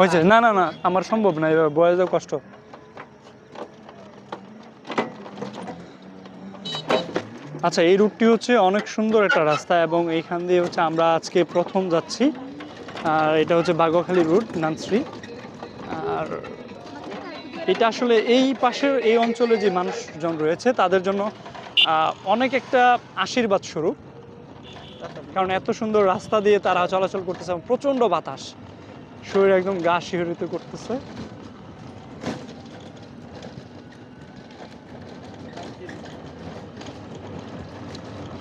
হয়েছে। না না না আমার সম্ভব না এবার বয়সে কষ্ট। আচ্ছা এই রুটটি হচ্ছে অনেক সুন্দর একটা রাস্তা এবং এইখান দিয়ে হচ্ছে আমরা আজকে প্রথম যাচ্ছি। আর এটা হচ্ছে বাগোখালী রুট নানশ্রী। আর এটা আসলে এই পাশের এই অঞ্চলে যে মানুষজন রয়েছে তাদের জন্য অনেক একটা আশীর্বাদ স্বরূপ। কারণ এত সুন্দর রাস্তা দিয়ে তারা চলাচল করতেছে প্রচণ্ড বাতাস। শরীর একদম গা শিহরিত করতেছে।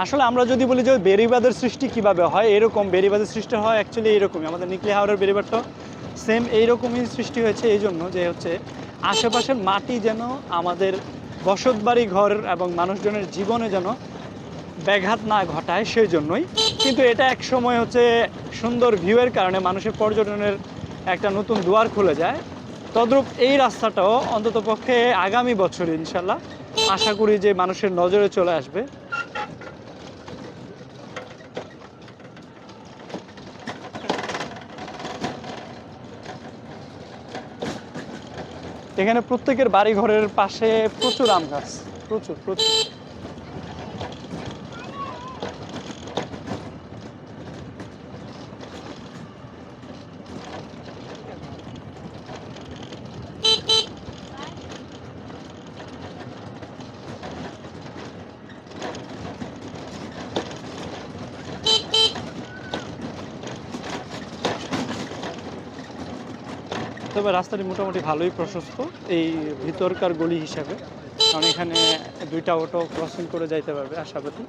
আসলে আমরা যদি বলি যে বেরিবাদের সৃষ্টি কীভাবে হয়, এরকম বেরিবাদের সৃষ্টি হয় অ্যাকচুয়ালি এরকমই। আমাদের নিকলি হাওড়ের বেরিবাদটা সেম এইরকমই সৃষ্টি হয়েছে এই জন্য যে হচ্ছে আশেপাশের মাটি যেন আমাদের বসতবাড়ি ঘর এবং মানুষজনের জীবনে যেন ব্যাঘাত না ঘটায় সেই জন্যই কিন্তু এটা এক সময় হচ্ছে সুন্দর ভিউয়ের কারণে মানুষের পর্যটনের একটা নতুন দুয়ার খুলে যায়। তদ্রূপ এই রাস্তাটাও অন্তত পক্ষে আগামী বছর ইনশাল্লাহ আশা করি যে মানুষের নজরে চলে আসবে। এখানে প্রত্যেকের বাড়ি ঘরের পাশে প্রচুর আম গাছ, প্রচুর প্রচুর। তবে রাস্তাটি মোটামুটি ভালোই প্রশস্ত, এই ভিতরকার গলি হিসাবে কারণ এখানে দুইটা অটো ক্রসিং করে যাইতে পারবে, আশাবাদী।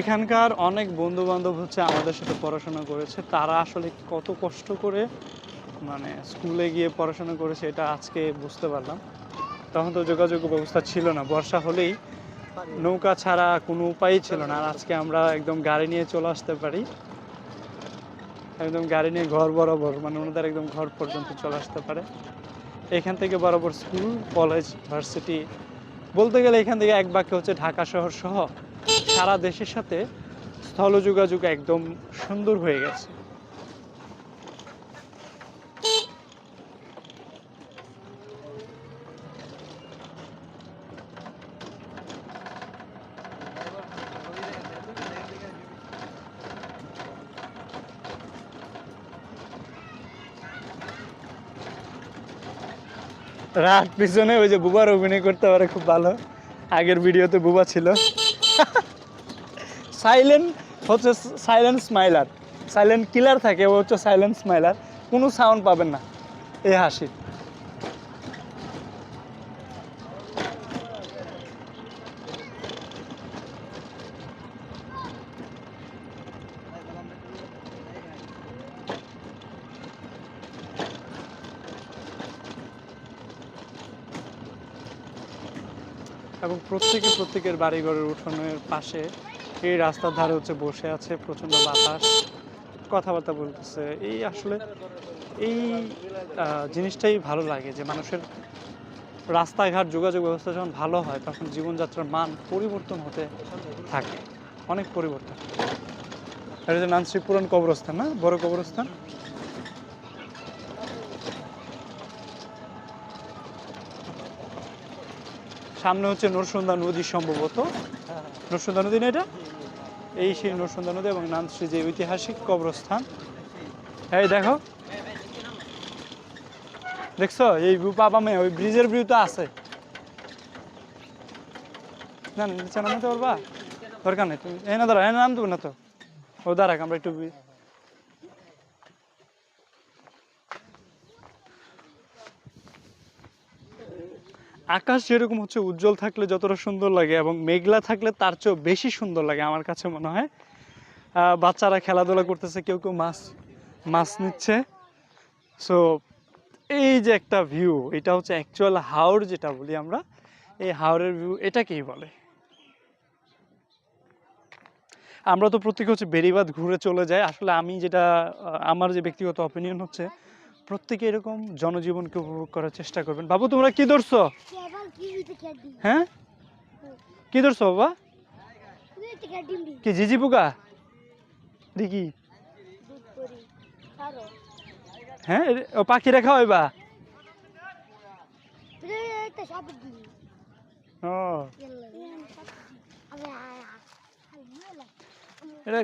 এখানকার অনেক বন্ধু বান্ধব হচ্ছে আমাদের সাথে পড়াশোনা করেছে, তারা আসলে কত কষ্ট করে মানে স্কুলে গিয়ে পড়াশোনা করেছে, এটা আজকে বুঝতে পারলাম। তখন তো যোগাযোগ ব্যবস্থা ছিল না, বর্ষা হলেই নৌকা ছাড়া কোনো উপায়ই ছিল না। আর আজকে আমরা একদম গাড়ি নিয়ে চলে আসতে পারি। একদম গাড়ি নিয়ে ঘর বরাবর মানে ওনাদের একদম ঘর পর্যন্ত চলে আসতে পারে। এখান থেকে বরাবর স্কুল কলেজ ভার্সিটি বলতে গেলে এখান থেকে এক বাক্যে হচ্ছে ঢাকা শহর সহ সারা দেশের সাথে স্থল যোগাযোগ একদম সুন্দর হয়ে গেছে। রাত পিছনে ওই যে বুবার অভিনয় করতে পারে, খুব ভালো। আগের ভিডিওতে বুবা ছিল। সাইলেন্ট হচ্ছে সাইলেন্ট স্মাইলার সাইলেন্ট কিলার থাকে, ও হচ্ছে সাইলেন্ট স্মাইলার কোনো সাউন্ড পাবেন না। এই হাসি। এবং প্রত্যেকে প্রত্যেকের বাড়িঘরের উঠোনের পাশে এই রাস্তার ধারে হচ্ছে বসে আছে প্রচণ্ড বাতাস। কথাবার্তা বলতেছে। এই আসলে এই জিনিসটাই ভালো লাগে যে মানুষের রাস্তাঘাট, যোগাযোগ ব্যবস্থা যখন ভালো হয়, তখন জীবনযাত্রার মান পরিবর্তন হতে থাকে। অনেক পরিবর্তন। এটা যে পুরান কবরস্থান না? বড় কবরস্থান? সামনে হচ্ছে নরসুন্দা নদী সম্ভবত। নরসুন্দা নদী না এটা? এই সেই নরসুন্দা নদী এবং নানশ্রী যে ঐতিহাসিক কবরস্থান। এই দেখো। দেখছ? এই পাবা মেয়ে ওই ব্রিজের ভিউ তো আছে। না নিচে নামতে পারবা? দরকার নেই, তুমি না দাঁড়া এই নাম দেবো না তো। ও দাঁড়াক, আমরা একটু আকাশ যেরকম হচ্ছে উজ্জ্বল থাকলে যতটা সুন্দর লাগে এবং মেঘলা থাকলে তার চেয়েও বেশি সুন্দর লাগে আমার কাছে মনে হয়। বাচ্চারা খেলাধুলা করতেছে, কেউ কেউ মাছ মাছ নিচ্ছে। সো এই যে একটা ভিউ এটা হচ্ছে অ্যাকচুয়াল হাওড় যেটা বলি আমরা, এই হাওড়ের ভিউ এটাকেই বলে। আমরা তো প্রত্যেকে হচ্ছে বেরিবাদ ঘুরে চলে যাই। আসলে আমি যেটা আমার যে ব্যক্তিগত অপিনিয়ন হচ্ছে প্রত্যেকে এরকম জনজীবনকে উপভোগ করার চেষ্টা করবেন বাবু তোমরা কি ধরছো হ্যাঁ কি ধরছো বাবা কি জিজি পোকা দেখি হ্যাঁ ও পাখি রেখা হইবা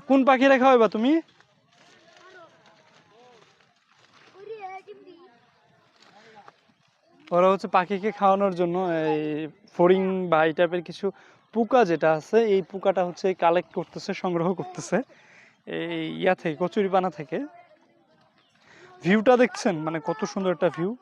কোন পাখি রেখা হইবা তুমি ওরে ডিমডি ওরা হচ্ছে পাখিকে খাওয়ানোর জন্য এই ফড়িং বা এই টাইপের কিছু পোকা যেটা আছে, এই পোকাটা হচ্ছে কালেক্ট করতেছে, সংগ্রহ করতেছে এই ইয়া থেকে, কচুরিপানা থেকে। ভিউটা দেখছেন? মানে কত সুন্দর একটা ভিউ